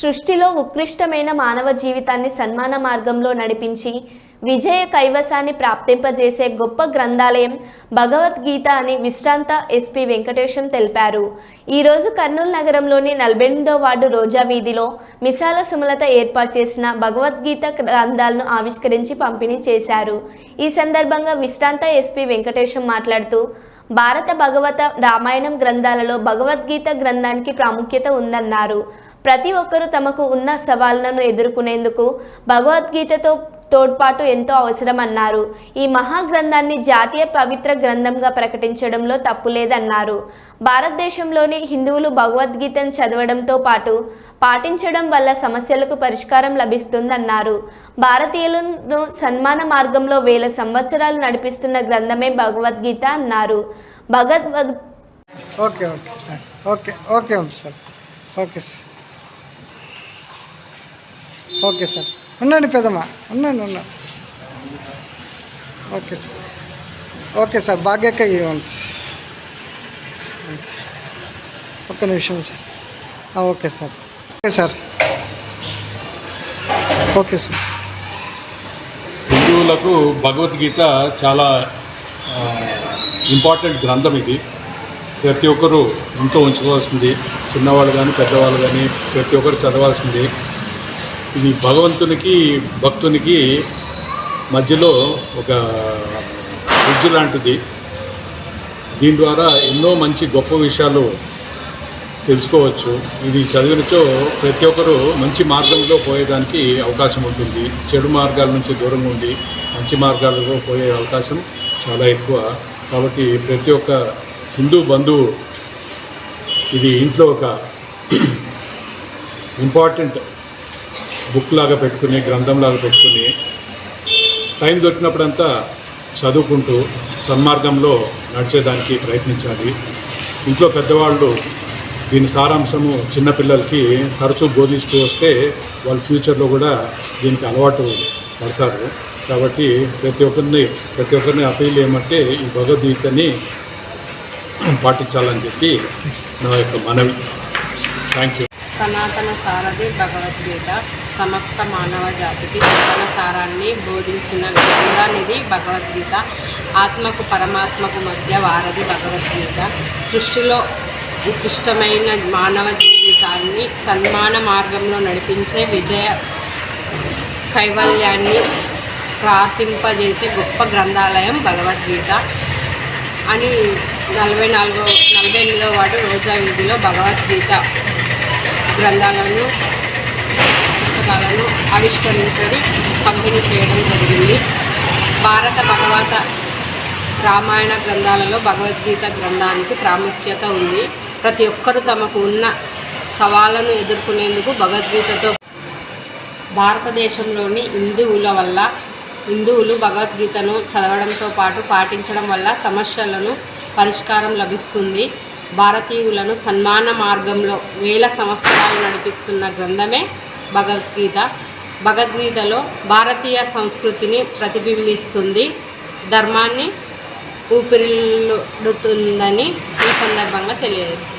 సృష్టిలో ఉత్కృష్టమైన మానవ జీవితాన్ని సన్మాన మార్గంలో నడిపించి విజయ కైవసాన్ని ప్రాప్తింపజేసే గొప్ప గ్రంథాలయం భగవద్గీత అని విశ్రాంత ఎస్పీ వెంకటేశం తెలిపారు. ఈరోజు కర్నూలు నగరంలోని నలభై ఎనిమిదో వార్డు రోజా వీధిలో మిసాల సుమలత ఏర్పాటు చేసిన భగవద్గీత గ్రంథాలను ఆవిష్కరించి పంపిణీ చేశారు. ఈ సందర్భంగా విశ్రాంత ఎస్పీ వెంకటేశం మాట్లాడుతూ భారత భగవత రామాయణం గ్రంథాలలో భగవద్గీత గ్రంథానికి ప్రాముఖ్యత ఉందన్నారు. ప్రతి ఒక్కరూ తమకు ఉన్న సవాళ్ళను ఎదుర్కొనేందుకు భగవద్గీతతో తోడ్పాటు ఎంతో అవసరమన్నారు ఈ మహాగ్రంథాన్ని జాతీయ పవిత్ర గ్రంథంగా ప్రకటించడంలో తప్పులేదన్నారు భారతదేశంలోని హిందువులు భగవద్గీతను చదవడంతో పాటు పాటించడం వల్ల సమస్యలకు పరిష్కారం లభిస్తుందన్నారు భారతీయులను సన్మాన మార్గంలో వేల సంవత్సరాలు నడిపిస్తున్న గ్రంథమే భగవద్గీత అన్నారు Bhagavad okay okay okay okay sir okay sir okay sir. ఉండండి పెద్దమ్మ. ఉండండి ఉండండి. Okay sir. ఓకే సార్ భాగ్యక్క ఇవ్వండి సార్ ఒక్క నిమిషం sir. Okay sir. Okay sir. Okay sir. హిందువులకు భగవద్గీత చాలా ఇంపార్టెంట్ గ్రంథం ఇది. ప్రతి ఒక్కరూ ఇంట్లో ఉంచుకోవాల్సింది. చిన్నవాళ్ళు కానీ పెద్దవాళ్ళు కానీ ప్రతి ఒక్కరు చదవాల్సింది. ఇది భగవంతునికి భక్తునికి మధ్యలో ఒక బ్రిడ్జ్ లాంటిది. దీని ద్వారా ఎన్నో మంచి గొప్ప విషయాలు తెలుసుకోవచ్చు. ఇది చదివినతో ప్రతి ఒక్కరూ మంచి మార్గంలో పోయేదానికి అవకాశం ఉంటుంది. చెడు మార్గాల నుంచి దూరంగా ఉండి మంచి మార్గాలలో పోయే అవకాశం చాలా ఎక్కువ. కాబట్టి ప్రతి ఒక్క హిందూ బంధువు ఇది ఇంట్లో ఒక ఇంపార్టెంట్ బుక్ లాగా పెట్టుకుని గ్రంథంలాగా పెట్టుకుని టైం దొరికినప్పుడంతా చదువుకుంటూ సన్మార్గంలో నడిచేదానికి ప్రయత్నించాలి. ఇంట్లో పెద్దవాళ్ళు దీని సారాంశము చిన్నపిల్లలకి తరచూ బోధిస్తూ వస్తే వాళ్ళ ఫ్యూచర్లో కూడా దీనికి అలవాటు పడతారు. కాబట్టి ప్రతి ఒక్కరిని ప్రతి ఒక్కరిని అపీల్ ఏమంటే ఈ భగవద్గీతని పాటించాలని చెప్పి నా యొక్క మనవి. థ్యాంక్ యూ సనాతన సారథి భగవద్గీత. సమస్త మానవ జాతికి జీవన సారాన్ని బోధించిన గ్రంథానిది భగవద్గీత. ఆత్మకు పరమాత్మకు మధ్య వారధి భగవద్గీత. సృష్టిలో ఉత్కృష్టమైన మానవ జీవితాన్ని సన్మాన మార్గంలో నడిపించే విజయ కైవల్యాన్ని ప్రార్థింపజేసే గొప్ప గ్రంథాలయం భగవద్గీత. అని నలభై నాలుగో నలభై ఎనిమిదో వాడు రోజా వీధిలో భగవద్గీత గ్రంథాలను పుస్తకాలను ఆవిష్కరించి పంపిణీ చేయడం జరిగింది. భారత భగవత రామాయణ గ్రంథాలలో భగవద్గీత గ్రంథానికి ప్రాముఖ్యత ఉంది. ప్రతి ఒక్కరూ తమకు ఉన్న సవాళ్ళను ఎదుర్కొనేందుకు భగవద్గీతతో భారతదేశంలోని హిందువుల వల్ల హిందువులు భగవద్గీతను చదవడంతో పాటు పాటించడం వల్ల సమస్యలను పరిష్కారం లభిస్తుంది. భారతీయులను సన్మాన మార్గంలో వేల సంవత్సరాలు నడిపిస్తున్న గ్రంథమే భగవద్గీత. భగవద్గీతలో భారతీయ సంస్కృతిని ప్రతిబింబిస్తుంది. ధర్మాన్ని ఊపిరిల్లుతుందని ఈ సందర్భంగా తెలియజేస్తుంది.